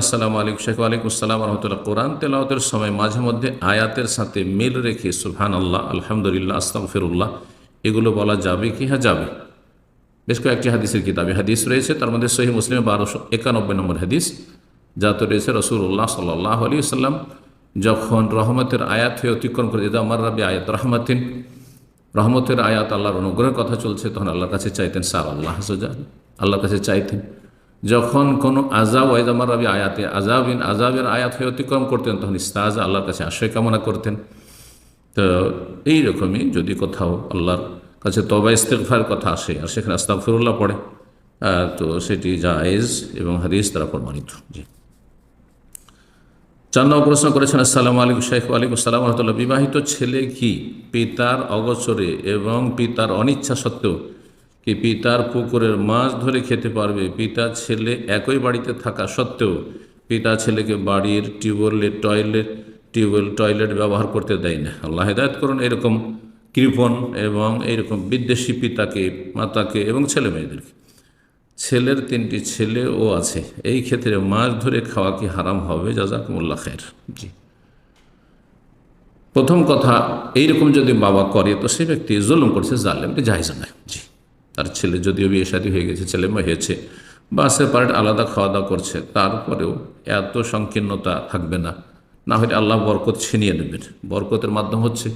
আসসালামু আলাইকুম শেখ আলাইকুম আসসালাম রহমতুল্লাহ। কোরআন তেলাওয়াতের সময় মাঝে মধ্যে আয়াতের সাথে মিল রেখে সুহান আল্লাহ আলহামদুলিল্লাহ, আস্তাগফিরুল্লাহ, এগুলো বলা যাবে কি? হ্যাঁ যাবে। বেশ কয়েকটি হাদিসের কিতাবে। হাদিস রয়েছে, তার মধ্যে সহি মুসলিম বারোশো একানব্বই নম্বর হাদিস যাতে রয়েছে রসুল্লাহ সাল্লাহ আলী সাল্লাম যখন রহমতের আয়াত হয়ে অতিক্রম করে যেত আমার রাবি আয়াত রহমাতিন, রহমতের আয়াত আল্লাহর অনুগ্রহের কথা চলছে, তখন আল্লাহর কাছে চাইতেন সার আল্লাহ হাজার আল্লাহর কাছে চাইতেন। যখন কোনো আজাব ওয়াইদ আমার রবি আয়াতে আজাবিন আজাবের আয়াত হয়ে অতিক্রম করতেন, তখন ইস্তাজ আল্লাহর কাছে আশ্রয় কামনা করতেন। তো এইরকমই যদি কোথাও আল্লাহর কাছে তবা ইস্তেকফার কথা আসে, আর সেখানে আস্তাগফিরুল্লাহ পড়ে তো সেটি জায়েজ এবং হাদিস দ্বারা প্রমাণিত। জি। চার প্রশ্ন করেছেন, আসসালামু আলিক শেখ আলাইকুম সালাম রহমতুল্লাহ। বিবাহিত ছেলে কি পিতার অগোচরে এবং পিতার অনিচ্ছা সত্ত্বেও কি পিতার পুকুরের মাছ ধরে খেতে পারবে? পিতা ছেলে একই বাড়িতে থাকা সত্ত্বেও পিতা ছেলেকে বাড়ির টিউবওয়েলের টয়লেট, টিউবওয়েল টয়লেট ব্যবহার করতে দেয় না। আল্লাহ হেদায়ত করুন, এরকম কৃপণ এবং এইরকম বিদ্বেষী পিতাকে, মাতাকে এবং ছেলে মেয়েদেরকে। ছেলের তিনটি ছেলেও আছে। এই ক্ষেত্রে মাছ ধরে খাওয়া কি হারাম হবে? যা জাজাকুমুল্লাহ খের জি। প্রথম কথা, এইরকম যদি বাবা করে, তো সে ব্যক্তি জুলুম করছে, জালেম জায়জ নয়। জি। তার ছেলে যদিও বিয়ে শাদী হয়ে গেছে, ছেলে মেয়ে হয়েছে বা সেপারেট আলাদা খাওয়া দাওয়া করছে, তারপরেও এত সংকীর্ণতা থাকবে না। না হলে আল্লাহ বরকত ছিনিয়ে নেবেন। বরকতের মাধ্যম হচ্ছে।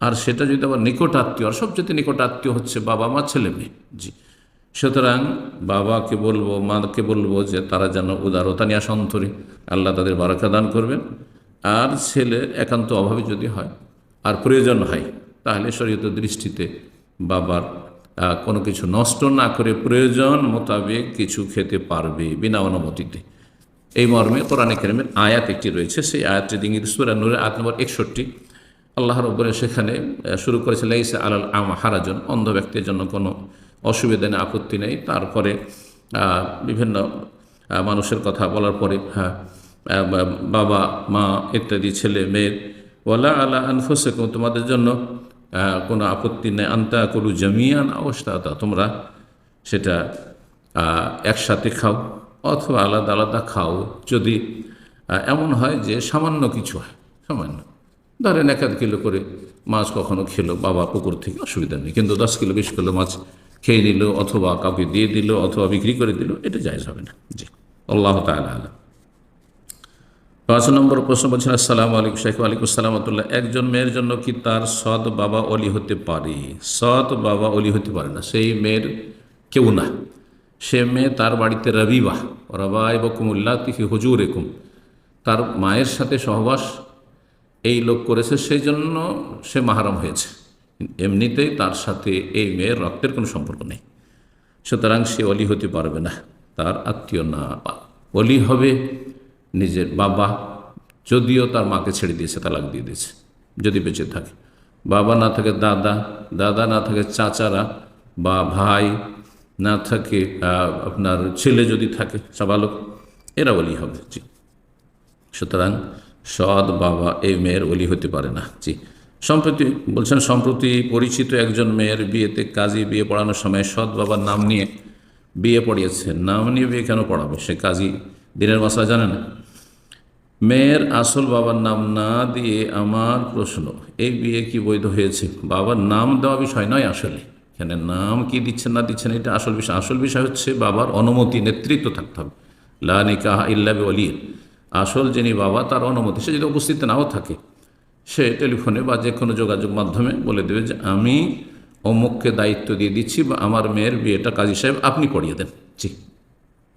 আর সেটা যদি আবার নিকট আত্মীয়, আর সবচেয়ে নিকট আত্মীয় হচ্ছে বাবা, মা, ছেলে, মেয়ে, জি। সুতরাং বাবাকে বলব, মাকে বলব যে তারা যেন উদারতা নিয়ে সন্তরে, আল্লাহ তাদের বারাকা দান করবেন। আর ছেলে একান্ত অভাবে যদি হয়, আর প্রয়োজন হয়, তাহলে শরীয়ত দৃষ্টিতে বাবার কোনো কিছু নষ্ট না করে প্রয়োজন মোতাবেক কিছু খেতে পারবে বিনা অনুমতিতে। এই মর্মে কোরআনে কেরিমের আয়াত একটি রয়েছে। সেই আয়াতটি ইঙ্গিত সুরা নূরের আয়াত নম্বর একষট্টি। আল্লাহ রব্বরে সেখানে শুরু করেছে, লাইসা আলাল আম হারাজন, অন্ধ ব্যক্তির জন্য কোনো অসুবিধা নেই, আপত্তি নেই। তারপরে বিভিন্ন মানুষের কথা বলার পরে হ্যাঁ বাবা মা ইত্যাদি, ছেলে মেয়ের ওয়ালা আলা আনফুসেকুম, তোমাদের জন্য কোনো আপত্তি নেই। আন্তা করু জমিয়ান অবস্থা তোমরা সেটা একসাথে খাও অথবা আলাদা আলাদা খাও। যদি এমন হয় যে সামান্য কিছু হয়, সামান্য। ধরেন এক আধ কিলো করে মাছ কখনো খেলো, বাবা পুকুর থেকে অসুবিধা নেই। কিন্তু দশ কিলো, বিশ কিলো মাছ খেয়ে নিল অথবা কাউকে দিয়ে দিল অথবা বিক্রি করে দিল, এটা জায়জ হবে না। জি, আল্লাহ তালা আলম। পাঁচ নম্বর প্রশ্ন বলছেন, আসসালামু আলাইকুম শেখ আলাইকুম সালামতুল্লাহ একজন মেয়ের জন্য কি তার সৎ বাবা অলি হতে পারে? সৎ বাবা অলি হতে পারে না। সেই মেয়ের কেউ না। সে মেয়ে তার বাড়িতে রবিবাহ, রবাই বকুমুল্লাহ তিফি হুজুর একুম তার মায়ের সাথে সহবাস এই লোক করেছে, সেই জন্য সে মাহারাম হয়েছে। এমনিতেই তার সাথে এই মেয়ের রক্তের কোনো সম্পর্ক নেই। সুতরাং সে অলি হতে পারবে না। তার আত্মীয় না। অলি হবে নিজের বাবা যদিও তার মাকে ছেড়ে দিয়েছে, তালাক দিয়ে দিয়েছে, যদি বেঁচে থাকে। বাবা না থাকে দাদা দাদা না থাকে চাচারা, বা ভাই না থাকে আপনার ছেলে যদি থাকে, সাবালক, এরা অলি হবে, জি। সুতরাং সৎ বাবা এই মেয়ের অলি হতে পারে না, জি। সম্প্রতি, বলছেন, সম্প্রতি পরিচিত একজন মেয়ের বিয়েতে কাজী বিয়ে পড়ানোর সময় সৎ বাবার নাম নিয়ে বিয়ে পড়িয়েছে। নাম নিয়ে বিয়ে কেন পড়াবে? সে কাজী দিনের মশলা জানে না। মেয়ের আসল বাবার নাম না দিয়ে আমার প্রশ্ন, এই বিয়ে কি বৈধ হয়েছে? বাবার নাম দেওয়া বিষয় নয় আসলে। এখানে নাম কি দিচ্ছেন না দিচ্ছেন, এটা আসল বিষয়। আসল বিষয় হচ্ছে বাবার অনুমতি, নেতৃত্ব থাকতে হবে। লা নিকাহ ইল্লা অলির আসল যিনি বাবা, তার অনুমতি। সে যদি উপস্থিত নাও থাকে, সে টেলিফোনে বা যে কোনো যোগাযোগ মাধ্যমে বলে দেবে যে, আমি অমুককে দায়িত্ব দিয়ে দিচ্ছি বা আমার মেয়ের বিয়েটা কাজী সাহেব আপনি পড়িয়ে দেন। জি,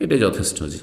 এটাই যথেষ্ট জি।